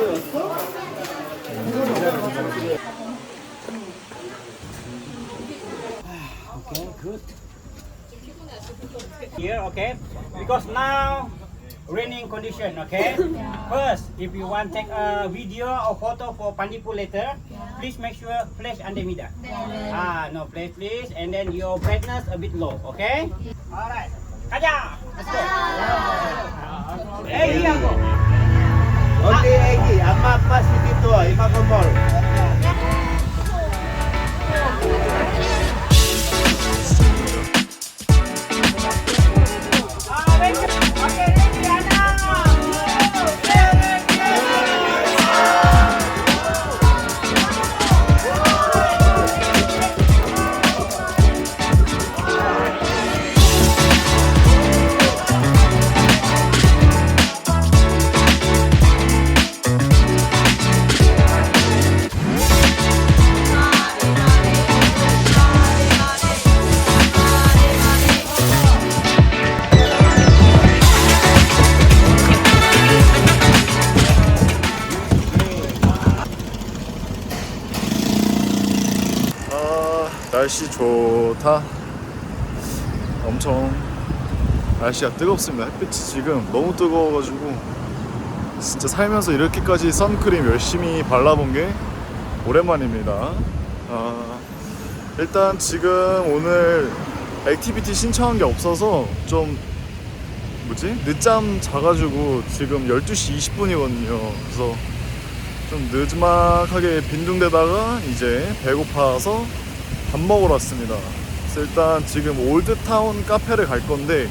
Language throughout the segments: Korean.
Okay, good. Here, okay? Because now raining condition, okay? First, if you want take a video or photo for Pandipu later, please make sure flash under meter. Ah, no, flash please, and then your brightness a bit low, okay? Alright, kaja, Magpas dito, Imago Mall. 날씨 좋다. 엄청 날씨가 뜨겁습니다. 햇빛이 지금 너무 뜨거워가지고 진짜 살면서 이렇게까지 선크림 열심히 발라본 게 오랜만입니다. 아, 일단 지금 오늘 액티비티 신청한 게 없어서 좀 뭐지? 늦잠 자가지고 지금 12시 20분이거든요. 그래서 좀 늦막하게 빈둥대다가 이제 배고파서 밥 먹으러 왔습니다. 일단 지금 올드타운 카페를 갈 건데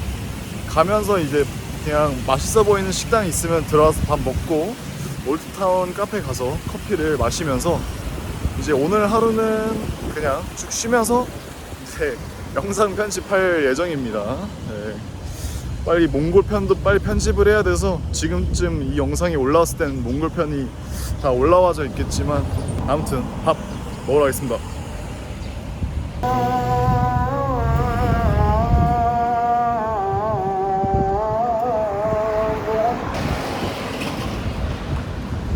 가면서 이제 그냥 맛있어 보이는 식당 있으면 들어가서 밥 먹고 올드타운 카페 가서 커피를 마시면서 이제 오늘 하루는 그냥 쭉 쉬면서 이제 영상 편집할 예정입니다. 네. 빨리 몽골 편도 빨리 편집을 해야 돼서 지금쯤 이 영상이 올라왔을 때는 몽골 편이 다 올라와져 있겠지만 아무튼 밥 먹으러 가겠습니다. 네,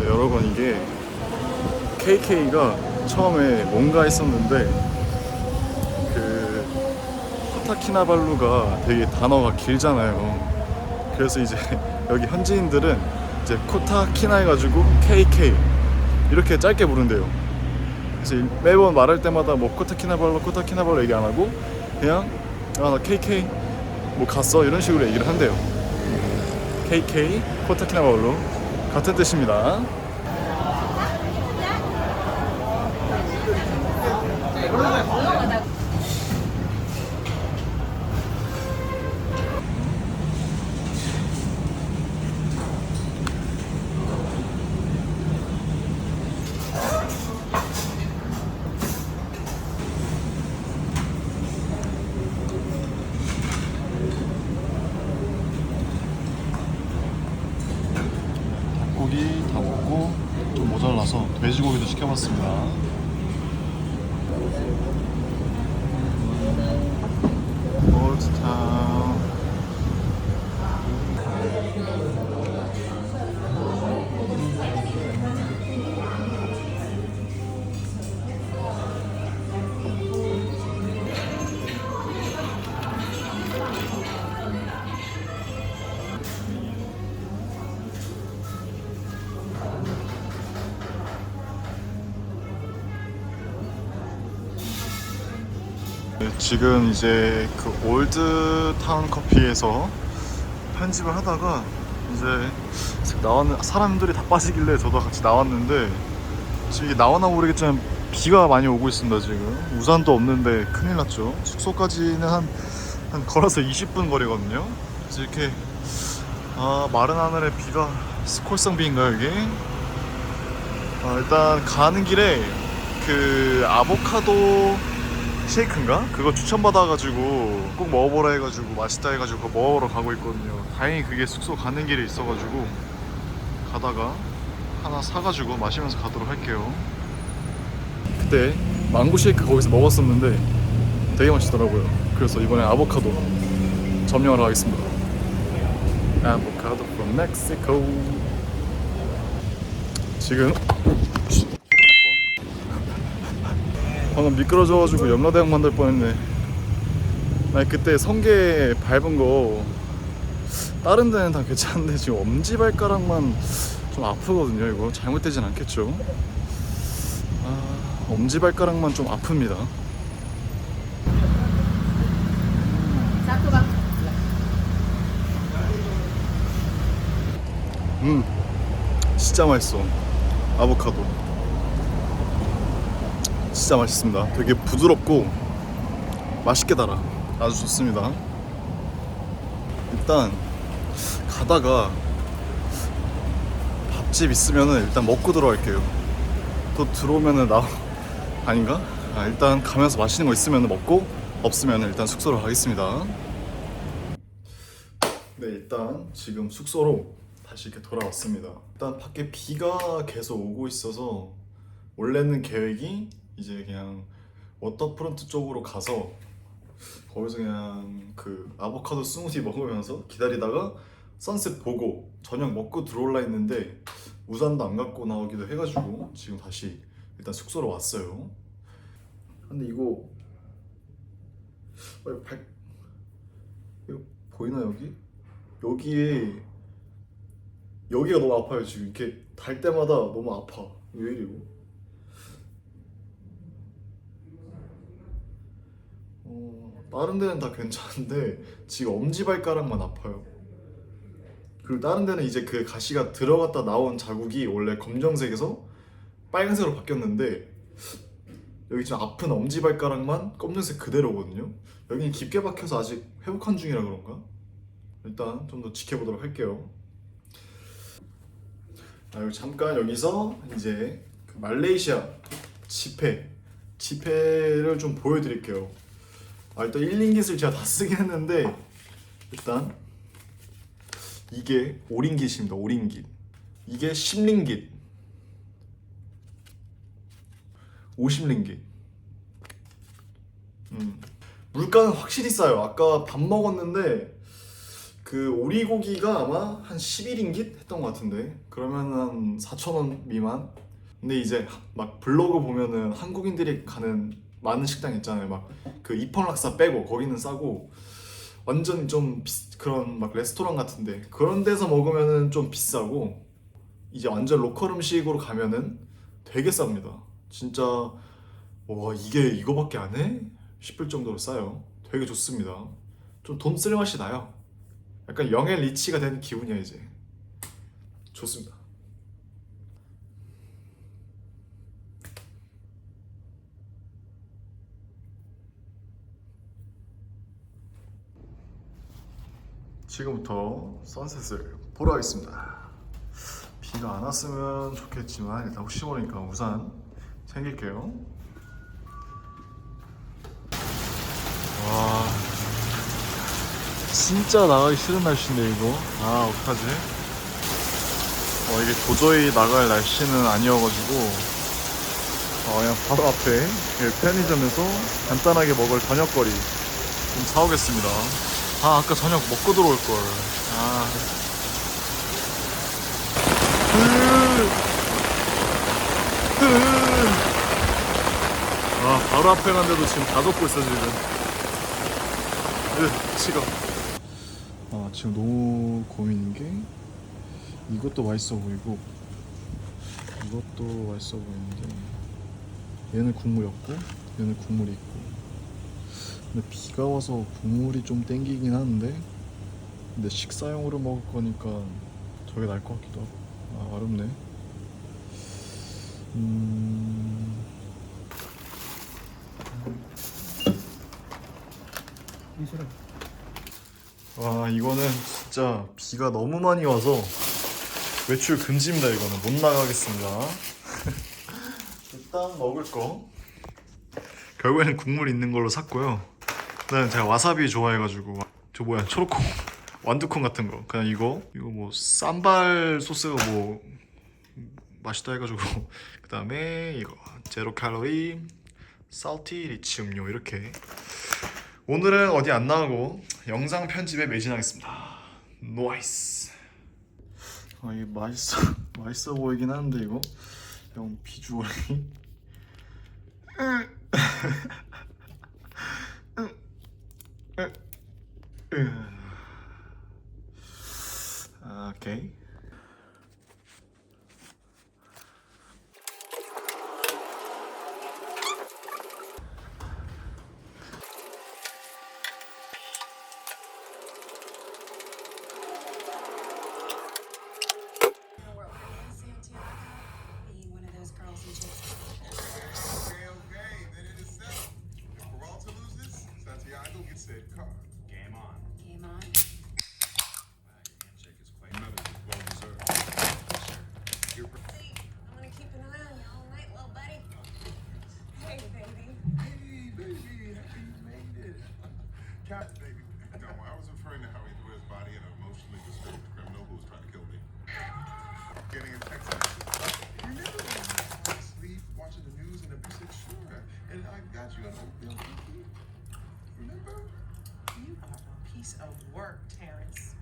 여러분 이게 KK가 처음에 뭔가 했었는데 그 코타키나발루가 되게 단어가 길잖아요. 그래서 이제 여기 현지인들은 이제 코타키나 해가지고 KK 이렇게 짧게 부른대요. 그래서 이- 매번 말할 때마다 뭐 코타키나발루 코타키나발루 얘기 안 하고 그냥 아 나 KK 뭐 갔어 이런 식으로 얘기를 한대요. KK 코타키나발루 같은 뜻입니다. 고기 다 먹고 좀 모자라서 돼지 고기도 시켜봤습니다. 지금 이제 그 올드 타운 커피에서 편집을 하다가 이제 나왔는 사람들이 다 빠지길래 저도 같이 나왔는데 지금 이게 나오나 모르겠지만 비가 많이 오고 있습니다 지금. 우산도 없는데 큰일 났죠. 숙소까지는 한, 한 걸어서 20분 거리거든요. 그래서 이렇게 아 마른 하늘에 비가 스콜성 비인가요 이게? 아, 일단 가는 길에 그 아보카도 쉐이크인가? 그거 추천받아가지고 꼭 먹어보라 해가지고 맛있다 해가지고 그거 먹으러 가고 있거든요. 다행히 그게 숙소 가는 길에 있어가지고 가다가 하나 사가지고 마시면서 가도록 할게요. 그때 망고 쉐이크 거기서 먹었었는데 되게 맛있더라고요. 그래서 이번에 아보카도 점령하러 가겠습니다. 아보카도 from Mexico. 지금 방금 미끄러져가지고 염라대왕 만들 뻔했네. 나 그때 성게 밟은 거 다른 데는 다 괜찮은데 지금 엄지발가락만 좀 아프거든요 이거. 잘못되진 않겠죠? 아, 엄지발가락만 좀 아픕니다. 음 진짜 맛있어. 아보카도 진짜 맛있습니다. 되게 부드럽고 맛있게 달아. 아주 좋습니다. 일단 가다가 밥집 있으면은 일단 먹고 들어갈게요. 또 들어오면은 나 아닌가? 아, 일단 가면서 맛있는 거 있으면 먹고 없으면 일단 숙소로 가겠습니다. 네 일단 지금 숙소로 다시 이렇게 돌아왔습니다. 일단 밖에 비가 계속 오고 있어서 원래는 계획이 이제 그냥 워터프론트 쪽으로 가서 거기서 그냥 그 아보카도 스무디 먹으면서 기다리다가 선셋 보고 저녁 먹고 들어올라 했는데 우산도 안 갖고 나오기도 해가지고 지금 다시 일단 숙소로 왔어요 근데 이거 어, 발 이거 보이나 여기? 여기에 여기가 너무 아파요 지금 이렇게 달 때마다 너무 아파 왜 이리고? 어, 다른 데는 다 괜찮은데 지금 엄지발가락만 아파요. 그리고 다른 데는 이제 그 가시가 들어갔다 나온 자국이 원래 검정색에서 빨간색으로 바뀌었는데 여기 지금 아픈 엄지발가락만 검정색 그대로거든요. 여기는 깊게 박혀서 아직 회복한 중이라 그런가? 일단 좀 더 지켜보도록 할게요. 아, 잠깐 여기서 이제 그 말레이시아 지폐 지폐를 좀 보여드릴게요. 아, 일단 1링깃을 제가 다 쓰긴 했는데 일단 이게 5링깃입니다. 5링깃. 이게 10링깃. 50링깃. 음. 물가는 확실히 싸요. 아까 밥 먹었는데 그 오리고기가 아마 한 11링깃 했던 것 같은데 그러면 한 4,000원 미만. 근데 이제 막 블로그 보면은 한국인들이 가는 많은 식당 있잖아요. 막 그 이펑락사 빼고 거기는 싸고 완전 좀 비- 그런 막 레스토랑 같은데 그런 데서 먹으면은 좀 비싸고 이제 완전 로컬 음식으로 가면은 되게 쌉니다. 진짜 와 이게 이거밖에 안 해? 싶을 정도로 싸요. 되게 좋습니다. 좀돈쓸 맛이 나요. 약간 영의 리치가 된 기분이야 이제. 좋습니다. 지금부터 선셋을 보러 가겠습니다. 비가 안 왔으면 좋겠지만 일단 혹시 모르니까 우산 챙길게요. 와 진짜 나가기 싫은 날씨인데 이거 아 어떡하지? 어 이게 도저히 나갈 날씨는 아니어가지고 어 그냥 바로 앞에 그 편의점에서 간단하게 먹을 저녁거리 좀 사오겠습니다. 아 아까 저녁 먹고 들어올 걸. 아. 아 바로 앞에 갔는데도 지금 다 덮고 있어 지금. 으 치가. 아 지금 너무 고민인 게 이것도 맛있어 보이고 이것도 맛있어 보이는데 얘는 국물이 없고 얘는 국물이 있고 근데 비가 와서 국물이 좀 땡기긴 하는데 근데 식사용으로 먹을 거니까 저게 나을 것 같기도 하고. 아 어렵네. 음... 와 이거는 진짜 비가 너무 많이 와서 외출 금지입니다 이거는. 못 나가겠습니다. 일단 먹을 거. 결국에는 국물 있는 걸로 샀고요 일단 제가 와사비 좋아해가지고 저 뭐야 초록콩 완두콩 같은 거. 그냥 이거? 이거 뭐 쌈발 소스가 뭐 맛있다 해가지고. 그 다음에 이거 제로 칼로리 살티 리치 음료 이렇게. 오늘은 어디 안 나가고 영상 편집에 매진하겠습니다. 노이스 아 이게 맛있어 맛있어 보이긴 하는데 이거? 형 비주얼이 아, Cat, baby. No, I was referring to how he threw his body in an emotionally disturbed criminal who was trying to kill me. Getting a text message. You remember when you asleep watching the news and I said, sure. And I got you an oatmeal cookie. Remember? You are a piece of work, Terrence.